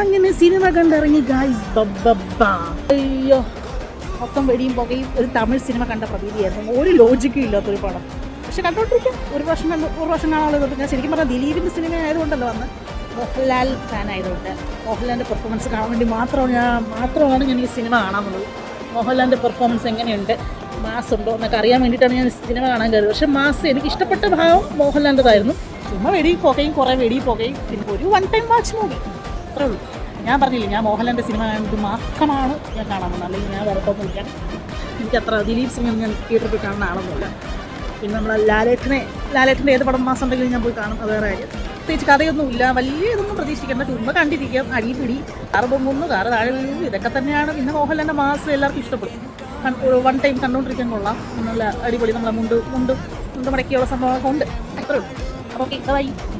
അങ്ങനെ cinema കണ്ടിറങ്ങി guys അയ്യോ മൊത്തം വെടിയും പുകയും ഒരു തമിഴ് സിനിമ കണ്ട പ്രതീതിയായിരുന്നു. ഒരു ലോജിക്കും ഇല്ലാത്തൊരു പടം. പക്ഷെ കണ്ടോണ്ടിരിക്കാം. ഒരു വർഷം കണ്ട് ഒരു വർഷം കാണാനുള്ളത് ഞാൻ ശരിക്കും പറഞ്ഞാൽ ദിലീപിന്റെ സിനിമ ആയതുകൊണ്ടല്ലോ അന്ന് മോഹൻലാൽ ഫാൻ ആയതുകൊണ്ട്. മോഹൻലാലിന്റെ പെർഫോമൻസ് കാണാൻ വേണ്ടി മാത്രമാണ് ഞാൻ മാത്രമാണ് ഞാൻ ഈ സിനിമ കാണാൻ വന്നത് മോഹൻലാലിന്റെ പെർഫോമൻസ് എങ്ങനെയുണ്ട്? മാസ് ഉണ്ടോ എന്നൊക്കെ അറിയാൻ വേണ്ടിയിട്ടാണ് ഞാൻ സിനിമ കാണാൻ കയറിയത്. പക്ഷേ മാസ് എനിക്ക് ഇഷ്ടപ്പെട്ട ഭാവം മോഹൻലാലിന്റെതായിരുന്നു ചുമ്മാ വെടി പുകയും കുറേ വെടി പുകയും പിന്നെ ഒരു വൺ ടൈം വാച്ച് മൂവി അത്രേ ഉള്ളൂ. ഞാൻ പറഞ്ഞില്ലേ ഞാൻ മോഹൻലാലിന്റെ സിനിമ ഇത് മാത്രമാണ് ഞാൻ കാണാൻ അല്ലെങ്കിൽ ഞാൻ വേറൊന്നുമില്ല എനിക്ക് അത്ര ദിലീപ് സിംഗ് ഞാൻ തിയേറ്ററിൽ പോയി കാണുന്ന ആളൊന്നുമില്ല. പിന്നെ നമ്മൾ ലാലേട്ടനെ ലാലേട്ടന്റെ ഏത് പടം മാസം ഉണ്ടെങ്കിലും ഞാൻ പോയി കാണും അത് വേറെ കാര്യം. പ്രത്യേകിച്ച് കഥയൊന്നുമില്ല. വലിയ ഇതൊന്നും പ്രതീക്ഷിക്കേണ്ട. ചുമ്മാ കണ്ടിരിക്കാം അടി പിടി കാറ് പൊങ്ങുന്നു കാറ് താഴെ വീഴുന്നു. ഇതൊക്കെ തന്നെയാണ് പിന്നെ മോഹൻലാലിന്റെ മാസം എല്ലാവർക്കും ഇഷ്ടപ്പെടും. വൺ ടൈം കണ്ടുകൊണ്ടിരിക്കാൻ കൊള്ളാം. നല്ല അടിപൊളി നമ്മളെ മുണ്ട് മുണ്ട് മുണ്ട് മടക്കിയുള്ള സംഭവങ്ങളൊക്കെ ഉണ്ട്. അത്രേ ポケカは。